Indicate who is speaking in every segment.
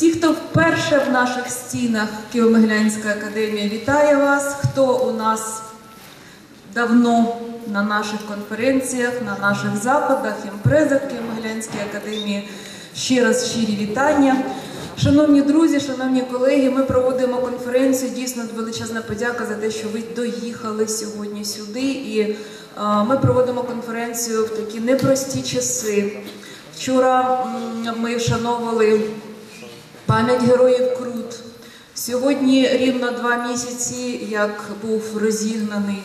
Speaker 1: Всі, хто вперше в наших стінах Києво-Могилянська академія, вітає вас. Хто у нас давно на наших конференціях, на наших заходах, імпрезах Києво-Могилянської академії. Ще раз щирі вітання. Шановні друзі, шановні колеги, ми проводимо конференцію. Дійсно величезна подяка за те, що ви доїхали сьогодні сюди. І е, ми проводимо конференцію в такі непрості часи. Вчора ми вшановували пам'ять героїв Крут. Сьогодні рівно два місяці, як був розігнаний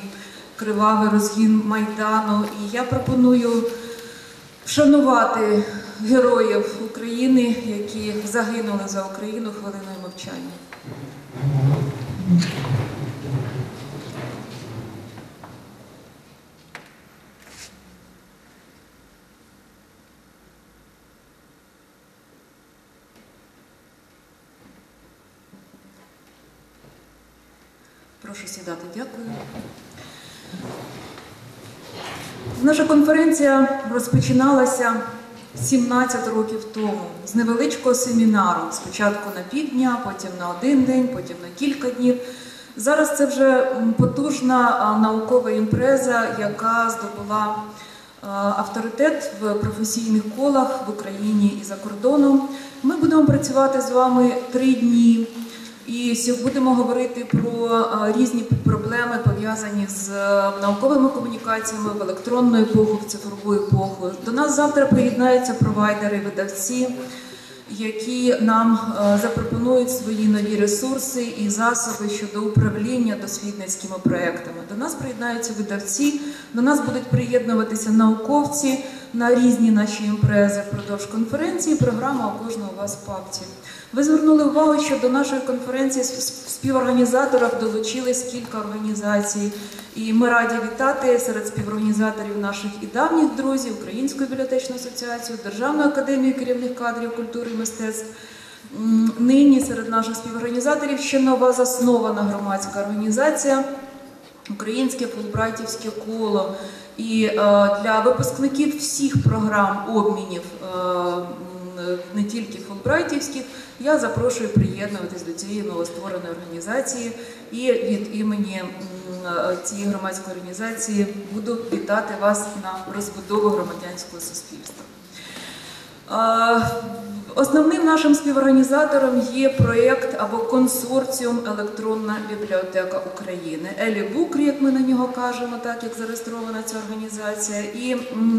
Speaker 1: кривавий розгін Майдану. І я пропоную вшанувати героїв України, які загинули за Україну хвилиною мовчання. Прошу сідати, дякую. Наша конференція розпочиналася 17 років тому з невеличкого семінару. Спочатку на півдня, потім на один день, потім на кілька днів. Зараз це вже потужна наукова імпреза, яка здобула авторитет в професійних колах в Україні і за кордоном. Ми будемо працювати з вами три дні. Будемо говорити про е, різні проблеми пов'язані з е, науковими комунікаціями в електронну епоху, в цифрову епоху. До нас завтра приєднаються провайдери, видавці, які нам е, запропонують свої нові ресурси і засоби щодо управління дослідницькими проектами. До нас приєднаються видавці, до нас будуть приєднуватися науковці на різні наші імпрези впродовж конференції. Програма у кожного вас в папці. Ви звернули увагу, що до нашої конференції в співорганізаторах долучились кілька організацій, і ми раді вітати серед співорганізаторів наших і давніх друзів Українську бібліотечну асоціацію, Державну академію керівних кадрів культури і мистецтв. Нині серед наших співорганізаторів ще нова заснована громадська організація Українське фулбрайтівське коло. І е, для випускників всіх програм обмінів, е, не тільки фулбрайтівських, я запрошую приєднуватись до цієї новоствореної організації. І від імені е, цієї громадської організації буду вітати вас на розбудову громадянського суспільства. Основним нашим співорганізатором є проєкт або консорціум Електронна бібліотека України. Елі Букрі, як ми на нього кажемо, так як зареєстрована ця організація. І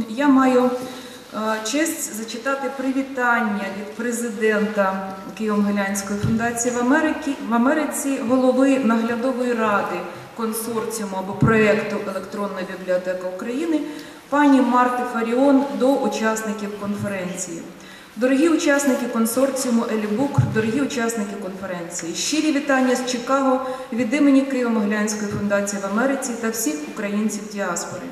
Speaker 1: я маю е, честь зачитати привітання від президента Києво-Могилянської фундації в Америці, в Америці, голови наглядової ради консорціуму або проєкту Електронна бібліотека України, пані Марти Фаріон до учасників конференції. Дорогі учасники консорціуму Елібук, дорогі учасники конференції, щирі вітання з Чикаго від імені Києво-Могилянської фундації в Америці та всіх українців діаспори.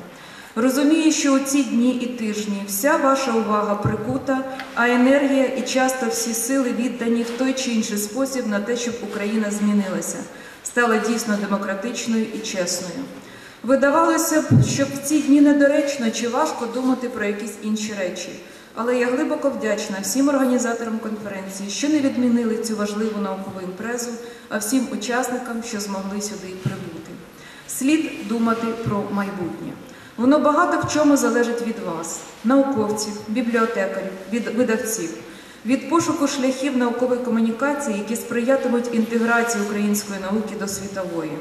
Speaker 1: Розумію, що у ці дні і тижні вся ваша увага прикута, а енергія і часто всі сили віддані в той чи інший спосіб на те, щоб Україна змінилася, стала дійсно демократичною і чесною. Видавалося б, що в ці дні недоречно чи важко думати про якісь інші речі. Але я глибоко вдячна всім організаторам конференції, що не відмінили цю важливу наукову імпрезу, а всім учасникам, що змогли сюди прибути. Слід думати про майбутнє. Воно багато в чому залежить від вас, науковців, бібліотекарів, від видавців, від пошуку шляхів наукової комунікації, які сприятимуть інтеграції української науки до світової.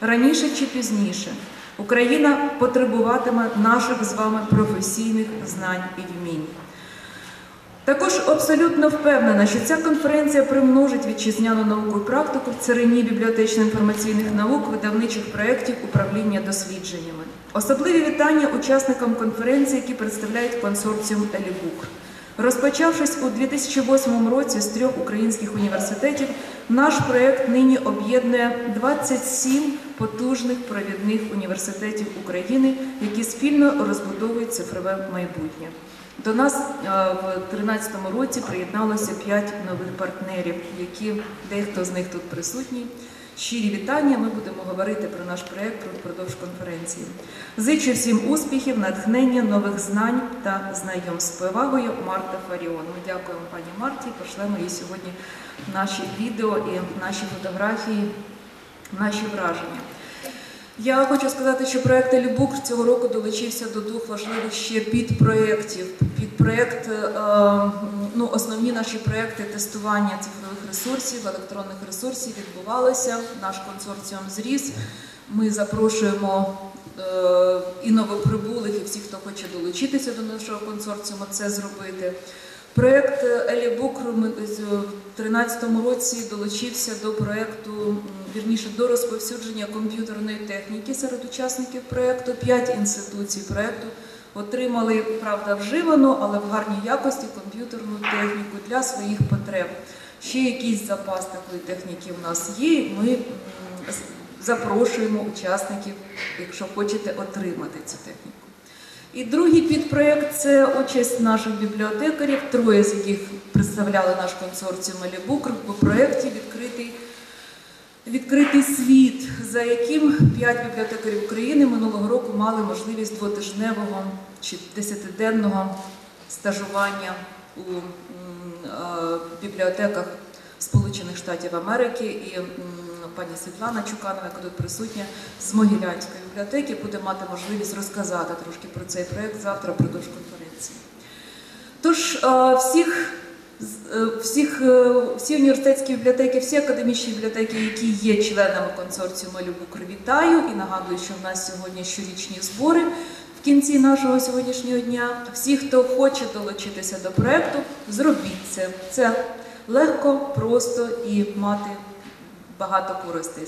Speaker 1: Раніше чи пізніше Україна потребуватиме наших з вами професійних знань і вмінь. Також абсолютно впевнена, що ця конференція примножить вітчизняну науку і практику в царині бібліотечно-інформаційних наук, видавничих проєктів управління дослідженнями. Особливі вітання учасникам конференції, які представляють консорціум Елібук. Розпочавшись у 2008 році з трьох українських університетів, наш проєкт нині об'єднує 27 потужних провідних університетів України, які спільно розбудовують цифрове майбутнє. До нас е, в 2013 році приєдналося 5 нових партнерів, які дехто з них тут присутні. щирі вітання. Ми будемо говорити про наш проєкт впродовж конференції. Зичу всім успіхів, натхнення, нових знань та знайомств. Повагою Марта Фаріон. Ми дякуємо пані Марті. Пошлемо їй сьогодні наші відео і наші фотографії, наші враження. Я хочу сказати, що проект Елібук цього року долучився до двох важливих ще підпроєктів. Підпроєкт, е, ну, основні наші проекти тестування цифрових ресурсів, електронних ресурсів відбувалися. Наш консорціум зріс. Ми запрошуємо е, і новоприбулих, і всіх, хто хоче долучитися до нашого консорціуму, це зробити. Проєкт Елібук у 2013 році долучився до проєкту, вірніше до розповсюдження комп'ютерної техніки серед учасників проєкту. П'ять інституцій проєкту отримали, правда, вживану, але в гарній якості комп'ютерну техніку для своїх потреб. Ще якийсь запас такої техніки у нас є. Ми запрошуємо учасників, якщо хочете отримати цю техніку. І другий підпроєкт це участь наших бібліотекарів, троє з яких представляли наш консорціум Алібук у проєкті відкритий, відкритий світ, за яким п'ять бібліотекарів України минулого року мали можливість двотижневого чи десятиденного стажування у е, бібліотеках Сполучених Штатів Америки. І пані Світлана Чуканова, яка тут присутня з Могилянської бібліотеки, буде мати можливість розказати трошки про цей проєкт завтра впродовж конференції. Тож е, всіх, е, всіх, е, всі університетські бібліотеки, всі академічні бібліотеки, які є членами консорціуму Любукр, вітаю і нагадую, що в нас сьогодні щорічні збори в кінці нашого сьогоднішнього дня. Всі, хто хоче долучитися до проєкту, зробіть це. Це легко, просто і мати багато користей.